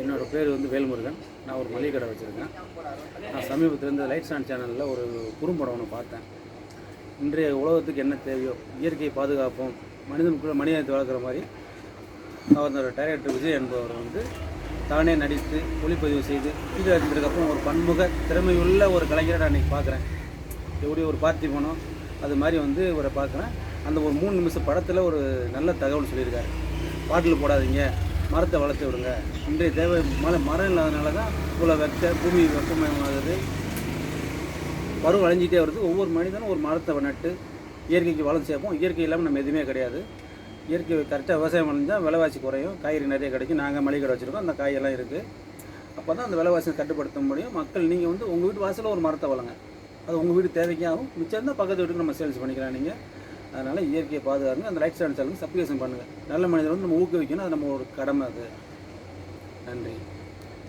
என்னோடய பேர் வந்து வேல்முருகன். நான் ஒரு மளிகை கடை வச்சுருக்கேன். நான் சமீபத்தில் இந்த லைட் ஸ்டாண்ட் சேனலில் ஒரு குறும்படம் ஒன்று பார்த்தேன். இன்றைய உலகத்துக்கு என்ன தேவையோ இயற்கையை பாதுகாப்போம் மனிதனுக்குள்ள மனிதத்தை வளர்க்குற மாதிரி. அவரோட டைரக்டர் விஜய் என்பவர் வந்து தானே நடித்து ஒளிப்பதிவு செய்து இது எடுத்ததுக்கப்புறம் ஒரு பன்முக திறமையுள்ள ஒரு கலைஞரை நான் இன்றைக்கி பார்க்குறேன். எப்படி ஒரு பார்த்தி போனோம். அது மாதிரி வந்து இவரை பார்க்குறேன். அந்த ஒரு மூணு நிமிஷம் படத்தில் ஒரு நல்ல தகவல் சொல்லியிருக்காரு. பாட்டில் போடாதீங்க. மரத்தை வளர்த்து விடுங்க. இன்றைய தேவை மழை மரம் இல்லாதனால தான் இவ்வளோ வெக்க பூமி வெப்பமயமாகுது பருவம் அழிஞ்சிட்டே வருது. ஒவ்வொரு மனிதனும் ஒரு மரத்தை நட்டு இயற்கைக்கு வளம் சேர்ப்போம். இயற்கை இல்லாமல் நம்ம எதுவுமே கிடையாது. இயற்கை கரெக்டாக விவசாயம் பண்ணிஞ்சால் விலைவாசி குறையும். காய்கறி நிறைய கிடைக்கும். நாங்கள் மளிகை கடை வச்சுருக்கோம். அந்த காயெல்லாம் இருக்குது அப்போ தான் அந்த விலைவாசியை கட்டுப்படுத்த முடியும். மக்கள் நீங்கள் வந்து உங்கள் வீட்டு வாசலில் ஒரு மரத்தை வளங்க அது உங்கள் வீடு தேவைக்காகவும் மிச்சம் இருந்தால் பக்கத்து வீட்டுக்கு நம்ம சேல்ஸ் பண்ணிக்கலாம் நீங்கள் அதனால் இயற்கையை பாதுகாருங்க அந்த லைஃப் ஸ்டைல் சேனலுக்கு சப்ளிகேஷன் பண்ணுங்கள் நல்ல மனிதர் வந்து நம்ம ஊக்குவிக்கணும். அது நம்ம ஒரு கடமை அது. நன்றி.